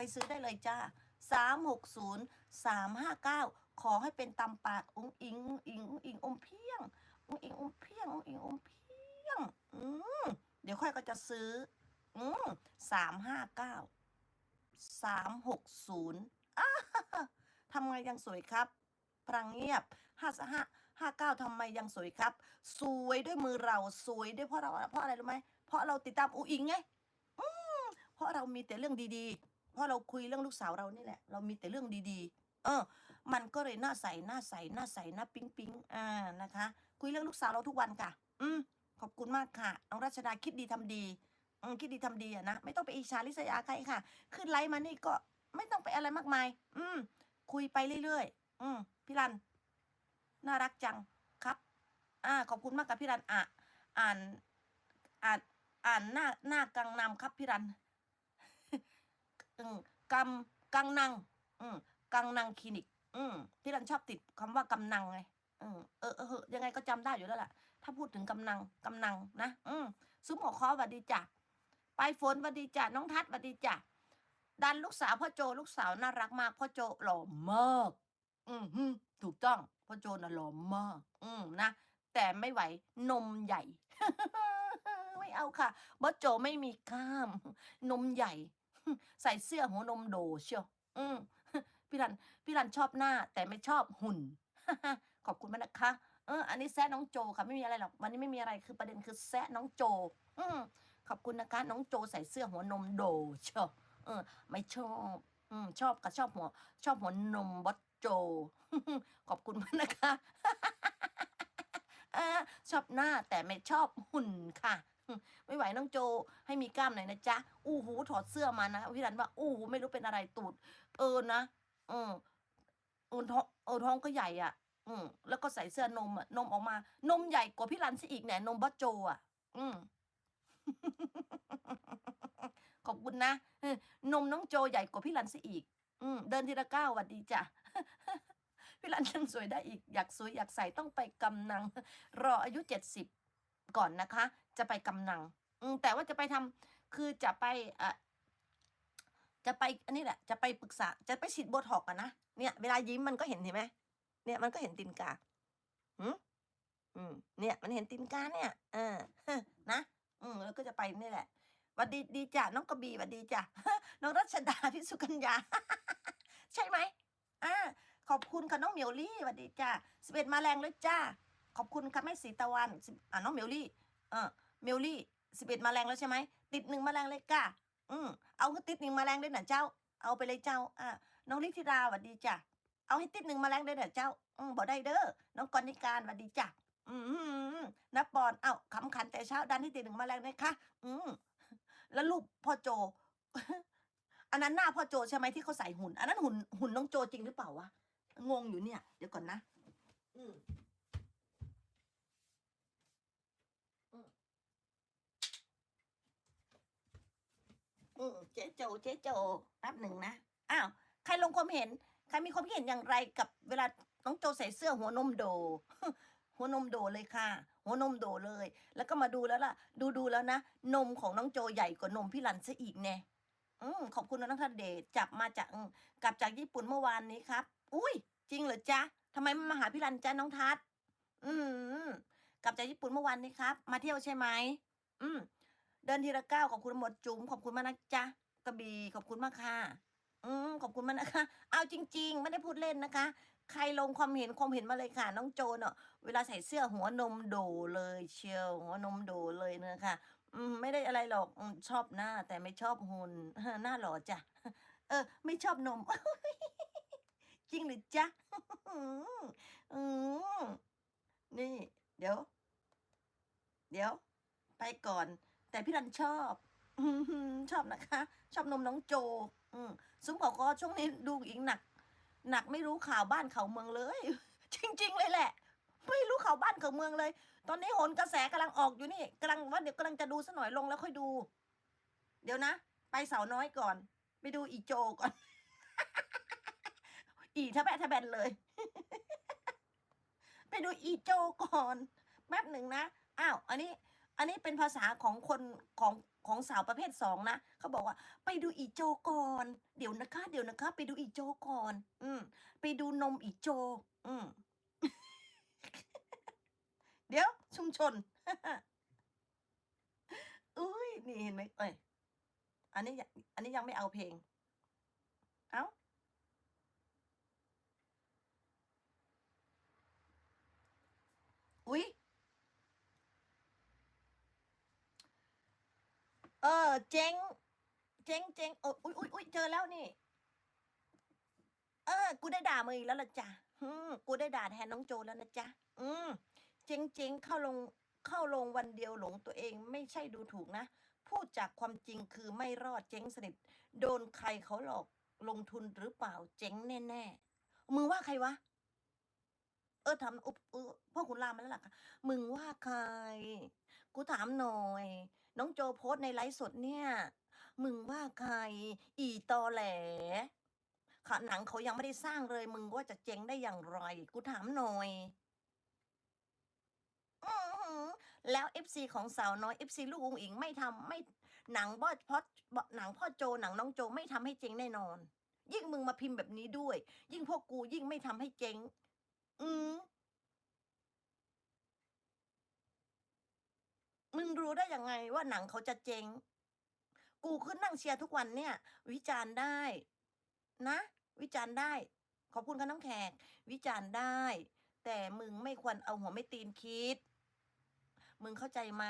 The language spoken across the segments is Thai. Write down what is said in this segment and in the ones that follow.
ไปซื้อได้เลยจ้าสามหกศูนย์สามห้าเก้าขอให้เป็นตำปากอุ้งอิงอิงอิงอองอมเพียงอุ้งอิงอมเพียงอุ้งอิงอมเพียง อืมเดี๋ยวค่อยก็จะซื้อ อืมสามห้าเก้าสามหกศูนย์ทำไงยังสวยครับพลังเงียบห้าห้าห้าเก้าทำไมยังสวยครับ สวยด้วยมือเราสวยด้วยเพราะเราเพราะอะไรรู้ไหมเพราะเราติดตามอูอิงไงอืมเพราะเรามีแต่เรื่องดีๆ ราะเราคุยเรื่องลูกสาวเรานี่แหละ เรามีแต่เรื่องดีๆ เออ มันก็เลยหน้าใสหน้าใสหน้าใสหน้าปิ๊งปิ๊งอ่านะคะ คุยเรื่องลูกสาวเราทุกวันค่ะ อืมขอบคุณมากค่ะน้องรัชดาคิดดีทำดีอืมคิดดีทำดีอะนะไม่ต้องไปอิจฉาริษยาใครค่ะ ขึ้นไลฟ์มานี่ก็ไม่ต้องไปอะไรมากมาย อืม คุยไปเรื่อยๆ อืมพี่รัน น่ารักจังครับ อ่า ขอบคุณมากกับพี่รันอะอ่าน อ่าน อ่านหน้าหน้ากังนำครับพี่รัน อืมกำกังนัง อืมกังนังคลินิก อืมพี่รันชอบติดคำว่ากำนังไงอืมเออเออเออยังไงก็จำได้อยู่แล้วล่ะ ถ้าพูดถึงกำนังกำนังนะ อืมซุ้มหัวคอวัดดีจ้ะปลายฝนวัดดีจ้ะน้องทัศน์วัดดีจ้ะดันลูกสาวพ่อโจลูกสาวน่ารักมากพ่อโจหล่อมากอืมฮึถูกต้องพ่อโจน่ะหล่อมาก อืมนะแต่ไม่ไหวนมใหญ่ ไม่เอาค่ะบอโจไม่มีกล้าม นมใหญ่ ใส่เสื้อหัวนมโดเชียวอืมพี่รันพี่รันชอบหน้า แต่ไม่ชอบหุ่น ขอบคุณมากนะคะเอออันนี้แซะน้องโจค่ะไม่มีอะไรหรอกวันนี้ไม่มีอะไรคือประเด็นคือแซะน้องโจ อืมขอบคุณนะคะ น้องโจใส่เสื้อหัวนมโดเชียวเออ ไม่ชอบอืมชอบกับชอบหัว ชอบหัวนมบอสโจ ขอบคุณมากนะคะอ่าชอบหน้าแต่ไม่ชอบหุ่นค่ะ ไม่ไหวน้องโจให้มีกล้ามหน่อยนะจ๊ะอู้หูถอดเสื้อมานะพี่รันว่าอู้หูไม่รู้เป็นอะไรตูด เออนะเออเออท้องเออท้องก็ใหญ่อะ อืมแล้วก็ใส่เสื้อนมอะนมออกมา นมใหญ่กว่าพี่รันซะอีกเนี่ยนมบอสโจอะ อืมขอบคุณนะนมน้องโจใหญ่กว่าพี่รันซะอีก อืมเดินทีละก้าวหวัดดีจ้ะพี่รันยังสวยได้อีกอยากสวยอยากใส่ต้องไปกำนัง รออายุเจ็ดสิบก่อนนะคะ จะไปกำนัง อืมแต่ว่าจะไปทำคือจะไปอะจะไปอันนี้แหละ จะไปปรึกษา จะไปฉีดโบท็อกอะนะ เนี่ย เวลายิ้มมันก็เห็นเห็นไหมเนี่ยมันก็เห็นตีนกาหืมอืม เนี่ย มันเห็นตีนกาเนี่ยเออนะ อืมแล้วก็จะไปนี่แหละหวัดดีดีจ้ะน้องกระบี่หวัดดีจ้ะน้องรัชดาพิสุกัญญา ใช่ไหมอ่าขอบคุณค่ะน้องเหมียวลี่สวัสดีจ้าสิบเอ็ดมาแรงเลยจ้า ขอบคุณค่ะแม่สีตะวันอ่าน้องเหมียวลี่ เออเมียวลี่สิบเอ็ดมาแรงแล้วใช่ไหมติดหนึ่งมาแรงเลยก้าอืมเอาให้ติดหนึ่งมาแรงด้วยนะเจ้า เอาไปเลยเจ้า อ่าน้องลิธิดาสวัสดีจ้าเอาให้ติดหนึ่งมาแรงด้วยนะเจ้า อืมบอกได้เด้อน้องกรณิการสวัสดีจ้าอืมนับปอนเอ้าขำขันแต่เช้าดันให้ติดหนึ่งมาแรงนะคะอืมแล้วรูปพ่อโจ อันนั้นหน้าพ่อโจใช่ไหมที่เขาใส่หุ่น อันนั้นหุ่นหุ่นน้องโจจริงหรือเปล่าวะงงอยู่เนี่ย เดี๋ยวก่อนนะ อืม อืมเจ๊โจ เจ๊โจแป๊บหนึ่งนะอ้าวใครลงความเห็น ใครมีความเห็นอย่างไรกับเวลาน้องโจใส่เสื้อหัวนมโด หัวนมโดเลยค่ะ หัวนมโดเลย แล้วก็มาดูแล้วล่ะ ดูดูแล้วนะ นมของน้องโจใหญ่กว่านมพี่รันซะอีกแน่อืมขอบคุณน้องทัดเดชจับมาจากกลับจากญี่ปุ่นเมื่อวานนี้ครับ อุ้ย จริงเหรอจ๊ะทำไมไมมาหาพี่รันจ๊ะน้องทัศน์อืมกลับจากญี่ปุ่นเมื่อวานนี้ครับ มาเที่ยวใช่ไหมอืม เดินทีละก้าวขอบคุณหมดจุ๋มขอบคุณมากนะจ๊ะกระบี่ขอบคุณมากค่ะ อืมขอบคุณมากนะคะ เอาจริง ๆ ไม่ได้พูดเล่นนะคะ ใครลงความเห็นความเห็นมาเลยค่ะ น้องโจเนาะเวลาใส่เสื้อหัวนมโดเลยเชียว หัวนมโดเลยเนอะค่ะ อืมไม่ได้อะไรหรอกอชอบหน้า แต่ไม่ชอบหุ่นหน้าหล่อจ้ะเออ ไม่ชอบนมจริงหรือจ๊ะอืมนี่ เดี๋ยว เดี๋ยว ไปก่อน แต่พี่รันชอบชอบนะคะ ชอบนมน้องโจ อืมซุ้มขอคอช่วงนี้ดูอีกหนัก หนักไม่รู้ข่าวบ้านข่าวเมืองเลย จริง ๆ เลยแหละ ไม่รู้ข่าวบ้านข่าวเมืองเลย ตอนนี้โหนกระแสกำลังออกอยู่นี่กำลังว่าเดี๋ยวกำลังจะดูสักหน่อยลงแล้วค่อยดู เดี๋ยวนะ ไปเสาน้อยก่อน ไปดูอีโจก่อน อีทะแบะทะแบนเลย ไปดูอีโจก่อนแป๊บหนึ่งนะ อ้าว อันนี้ อันนี้เป็นภาษาของคนของของสาวประเภทสองนะเขาบอกว่า ไปดูอีโจก่อน เดี๋ยวนะคะ เดี๋ยวนะคะ ไปดูอีโจก่อน อืม ไปดูนมอีโจ อืม เดี๋ยว ชุมชนอุ้ยนี่เห็นไหมเอ้ยอันนี้ยังอันนี้ยังไม่เอาเพลง เอ้า อุ๊ย เออ เจ๊ง เจ๊งเจ๊งโอยอุ๊ยอุ๊ยอุ๊ยเจอแล้วนี่ เออ กูได้ด่ามึงอีกแล้วละจ้ะอืมกูได้ด่าแทนน้องโจแล้วนะจ๊ะ อืม เจ๊งเจ๊งเข้าลงเข้าลงวันเดียวหลงตัวเองไม่ใช่ดูถูกนะ พูดจากความจริงคือไม่รอดเจ๊งสนิทโดนใครเขาหลอกลงทุนหรือเปล่าเจ๊งแน่ๆมึงว่าใครวะ เออทำอุปเออพ่อขุนรามมาแล้วล่ะค่ะมึงว่าใคร กูถามหน่อย น้องโจโพสในไลฟ์สดเนี่ย มึงว่าใคร อีตอแหลค่ะหนังเขายังไม่ได้สร้างเลย มึงว่าจะเจ๊งได้อย่างไร กูถามหน่อยอแล้วเอฟซีของสาวน้อยเอฟซีลูกอุงอิงไม่ทำไม่หนังบอสพอหนังพ่อโจหนังน้องโจไม่ทำให้เจ๊งแน่นอน ยิ่งมึงมาพิมพ์แบบนี้ด้วย ยิ่งพวกกูยิ่งไม่ทำให้เจ๊ง อืม มึงรู้ได้ยังไงว่าหนังเขาจะเจ๊ง กูขึ้นนั่งเชียร์ทุกวันเนี่ย วิจารณ์ได้ นะ วิจารณ์ได้ ขอบคุณค่ะน้องแขก วิจารณ์ได้ แต่มึงไม่ควรเอาหัวไม่ตีนคิด มึงเข้าใจไหม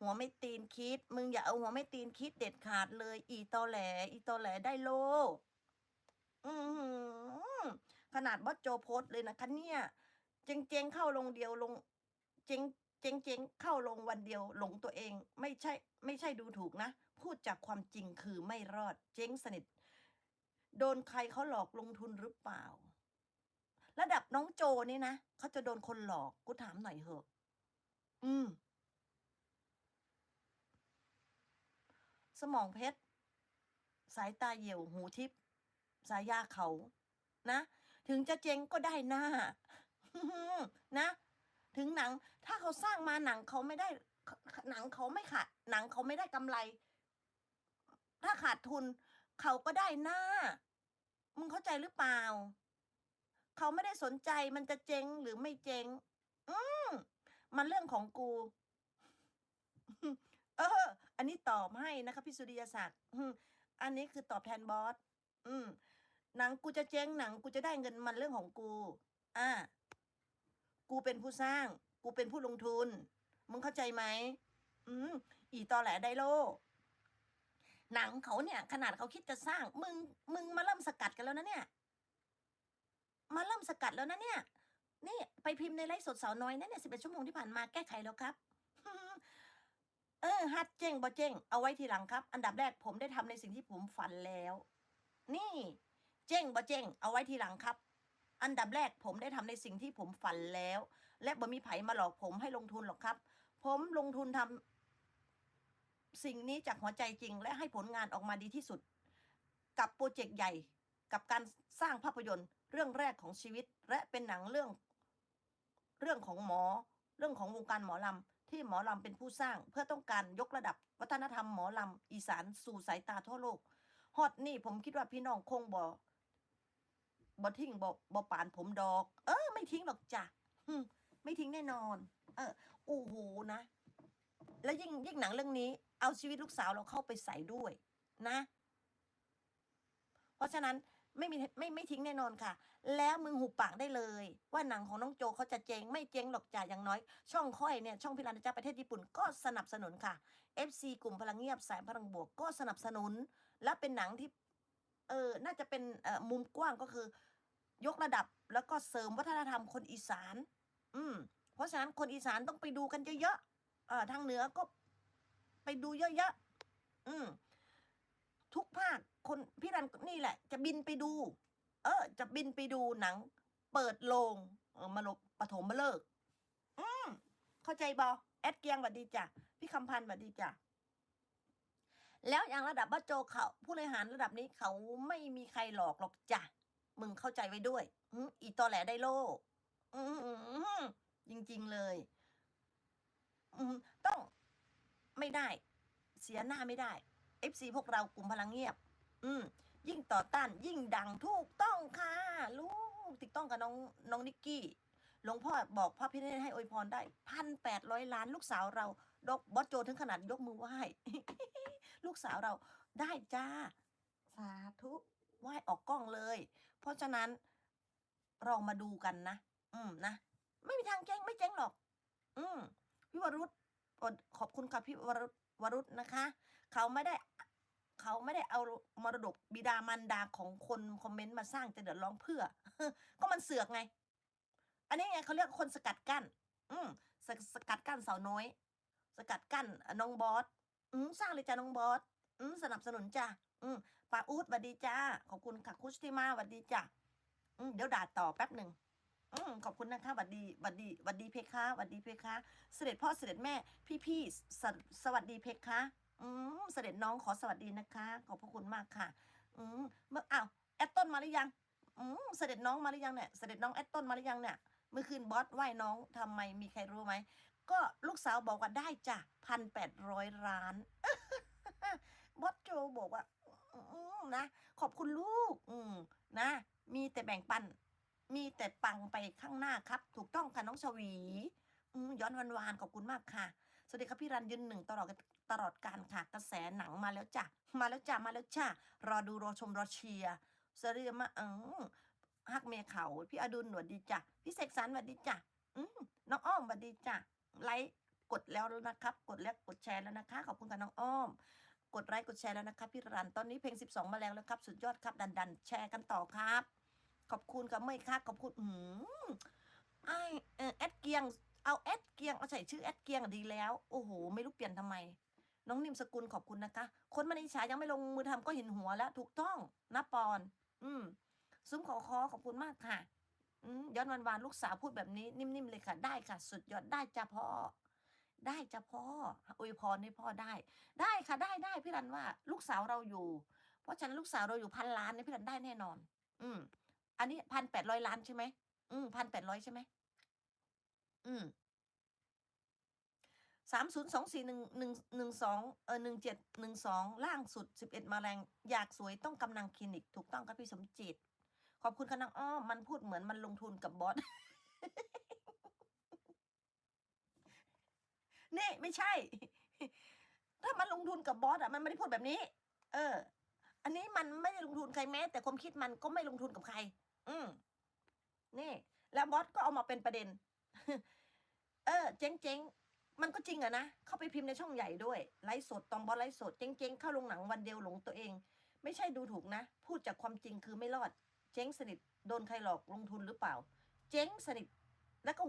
หัวไม่ตีนคิด มึงอย่าเอาหัวไม่ตีนคิดเด็ดขาดเลย อีตอแหล อีตอแหลได้โล อืขนาดบอสโจโพสเลยนะคะเนี่ย เจงเจงเข้าลงเดียวลง เจง เจ๊งๆ เข้าลงวันเดียวหลงตัวเอง ไม่ใช่ไม่ใช่ดูถูกนะ พูดจากความจริงคือไม่รอดเจ๊งสนิท โดนใครเขาหลอกลงทุนหรือเปล่า ระดับน้องโจนี่นะเขาจะโดนคนหลอกกูถามหน่อยเหอะ อืม สมองเพชร สายตาเหี่ยวหูทิพย์สายยาเขา นะ ถึงจะเจ๊งก็ได้หน้านะ ถึงหนัง ถ้าเขาสร้างมาหนังเขาไม่ได้หนังเขาไม่ขาดหนังเขาไม่ได้กำไร ถ้าขาดทุน เขาก็ได้หน้า มึงเข้าใจหรือเปล่า เขาไม่ได้สนใจมันจะเจ๊งหรือไม่เจ๊ง อืมมันเรื่องของกู เออ อันนี้ตอบให้นะคะพี่สุริยศักดิ์อันนี้คือตอบแทนบอส อืม หนังกูจะเจ๊งหนังกูจะได้เงินมันเรื่องของกู อ่า กูเป็นผู้สร้าง กูเป็นผู้ลงทุน มึงเข้าใจไหมอืมอีตอแหลไดโล หนังเขาเนี่ย ขนาดเขาคิดจะสร้าง มึง มึงมาเริ่มสกัดกันแล้วนะเนี่ย มาเริ่มสกัดแล้วนะเนี่ย นี่ ไปพิมพ์ในไลฟ์สดสาวน้อยนะเนี่ยสิบเอ็ดชั่วโมงที่ผ่านมาแก้ไขแล้วครับเออฮัดเจ้งบ่เจ้งเอาไว้ทีหลังครับ อันดับแรกผมได้ทำในสิ่งที่ผมฝันแล้ว นี่ เจ้งบ่เจ้งเอาไว้ทีหลังครับ อันดับแรกผมได้ทำในสิ่งที่ผมฝันแล้ว และบ่มีไผมาหลอกผมให้ลงทุนหรอกครับ ผมลงทุนทำสิ่งนี้จากหัวใจจริง และให้ผลงานออกมาดีที่สุด กับโปรเจกต์ใหญ่ กับการสร้างภาพยนตร์ เรื่องแรกของชีวิต และเป็นหนังเรื่อง เรื่องของหมอ เรื่องของวงการหมอลำที่หมอลำเป็นผู้สร้าง เพื่อต้องการยกระดับ วัฒนธรรมหมอลำอีสานสู่สายตาทั่วโลกฮอตนี่ผมคิดว่าพี่น้องคงบ่ บ่ทิ้งบ่บ่ปานผมดอก เออ ไม่ทิ้งหรอกจ้ะไม่ทิ้งแน่นอน เออโอ้โหนะ แล้วยิ่งยิ่งหนังเรื่องนี้ เอาชีวิตลูกสาวเราเข้าไปใส่ด้วย นะ เพราะฉะนั้นไม่มีไม่ไม่ทิ้งแน่นอนค่ะ แล้วมึงหุบปากได้เลย ว่าหนังของน้องโจเขาจะเจ๊งไม่เจ๊งหรอกจ่าอย่างน้อย ช่องค่อยเนี่ยช่องพิรันจ้าประเทศญี่ปุ่นก็สนับสนุนค่ะ FC กลุ่มพลังเงียบสายพลังบวกก็สนับสนุน และเป็นหนังที่ เออน่าจะเป็นเอ่อมุมกว้างก็คือ ยกระดับแล้วก็เสริมวัฒนธรรมคนอีสาน อืม เพราะฉะนั้นคนอีสานต้องไปดูกันเยอะๆเอ่อทางเหนือก็ไปดูเยอะๆอืม ทุกภาคคนพี่รันนี่แหละ จะบินไปดู เออ จะบินไปดูหนัง เปิดโรงมาลบปฐมมาเลิก อืม เข้าใจบอแอดเกียงสวัสดีจ้ะพี่คำพันธ์สวัสดีจ้ะแล้วอย่างระดับบ้าโจเขาผู้บริหารระดับนี้เขาไม่มีใครหลอกหรอกจ้ะ มึงเข้าใจไว้ด้วยอีตอแหลได้โลจริง ๆ เลยต้องไม่ได้ เสียหน้าไม่ได้ FC พวกเรากลุ่มพลังเงียบ อืม ยิ่งต่อต้าน ยิ่งดังถูกต้องค่ะลูกติดต้องกับน้องน้องนิกกี้หลวงพ่อบอกพระพิเนศให้อวยพรได้พันแปดร้อยล้าน ลูกสาวเราดอกบอสโจถึงขนาดยกมือไหว้ลูกสาวเราได้จ้า สาธุ ไหว้ออกกล้องเลย เพราะฉะนั้นเรามาดูกันนะ อืมนะ ไม่มีทางแจ้งไม่แจ้งหรอก อืมพี่วรุษขอบคุณค่ะพี่วรุษวรุษนะคะ เขาไม่ได้ เขาไม่ได้เอามรดกบิดามารดาของคนคอมเมนต์มาสร้างจะเดือดร้อนเพื่อ ก็มันเสือกไง อันนี้ไงเขาเรียกคนสกัดกั้น อืมสสกัดกั้นสาวน้อย สกัดกั้นน้องบอสอืมสร้างเลยจ้าน้องบอสอืมสนับสนุนจ้า อืมป้าอูดสวัสดีจ้า ขอบคุณค่ะคุชติมาสวัสดีจ้าอืมเดี๋ยวด่าต่อแป๊บหนึ่งอืมขอบคุณนะคะหวัดดีหวัดดีหวัดดีเพคะหวัดดีเพคะ เสด็จพ่อเสด็จแม่ พี่พี่สสวัสดีเพคะอืมเสด็จน้องขอสวัสดีนะคะ ขอบพระคุณมากค่ะ อืมเมื่ออ้าวแอดต้นมาหรือยัง อืมเสด็จน้องมาหรือยังเนี่ย เสด็จน้องแอดต้นมาหรือยังเนี่ย เมื่อคืนบอสไหว้น้องทำไมมีใครรู้ไหม ก็ลูกสาวบอกว่าได้จ้ะพันแปดร้อยล้าน บอสโจบอกว่า นะขอบคุณลูก อืมนะ มีแต่แบ่งปัน มีแต่ปังไปข้างหน้าครับ ถูกต้องค่ะน้องชวีอืมย้อนวันวานขอบคุณมากค่ะ สวัสดีครับพี่รันยืนหนึ่งตลอดตลอดการค่ะ กระแสหนังมาแล้วจ้ะ มาแล้วจ้ะ มาแล้วจ้ะ รอดูรอชมรอเชียร์สวัสดีมาเออฮักเมียเขาพี่อดุลหนวดดีจ้ะ พี่เสกสรรหวัดดีจ้ะอืมน้องอ้อมหวัดดีจ้ะ ไลค์กดแล้วนะครับ กดแล้วกดแชร์แล้วนะคะ ขอบคุณค่ะน้องอ้อม กดไลค์กดแชร์แล้วนะครับพี่รันตอนนี้เพลง 12 มาแล้วแล้วครับ สุดยอดครับดันดันแชร์กันต่อครับ ขอบคุณครับไม่ค่ะขอบคุณอืมไอเออแอดเกียง เอาแอดเกียงเอาใส่ชื่อแอดเกียงดีแล้ว โอ้โห ไม่รู้เปลี่ยนทำไม น้องนิมสกุลขอบคุณนะคะ คนมณีฉายังไม่ลงมือทำก็เห็นหัวแล้วถูกต้องนะปอน อืมซุ้มขอคอขอบคุณมากค่ะอืมย้อนวันวานลูกสาวพูดแบบนี้นิ่มๆเลยค่ะ ได้ค่ะ สุดยอดได้จ้ะพ่อ ได้จ้ะพ่ออวยพรให้พ่อได้ ได้ค่ะได้ได้พี่รันว่า ลูกสาวเราอยู่ เพราะฉะนั้นลูกสาวเราอยู่พันล้านเนี่ยพี่รันได้แน่นอน อืม อันนี้พันแปดร้อยล้านใช่ไหมอืมพันแปดร้อยใช่ไหมอืมสามศูนย์สองสี่หนึ่งหนึ่งหนึ่งสองเออหนึ่งเจ็ดหนึ่งสองล่างสุดสิบเอ็ดมาแรง อยากสวยต้องกำลังคลินิก ถูกต้องครับพี่สมจิต ขอบคุณค่ะนางอ้อมันพูดเหมือนมันลงทุนกับบอส นี่ไม่ใช่ ถ้ามันลงทุนกับบอสอะมันไม่ได้พูดแบบนี้ เออ อันนี้มันไม่ได้ลงทุนใครแม้ แต่ความคิดมันก็ไม่ลงทุนกับใคร อืมนี่ แล้วบอสก็เอามาเป็นประเด็น เออ เจ๊งเจ๊งมันก็จริงอะนะ เข้าไปพิมพ์ในช่องใหญ่ด้วย ไลฟ์สดตอนบอสไลฟ์สดเจ๊งเจ๊งๆ เข้าลงหนังวันเดียวหลงตัวเอง ไม่ใช่ดูถูกนะ พูดจากความจริงคือไม่รอด เจ๊งสนิท โดนใครหลอกลงทุนหรือเปล่า เจ๊งสนิท แล้วก็หัว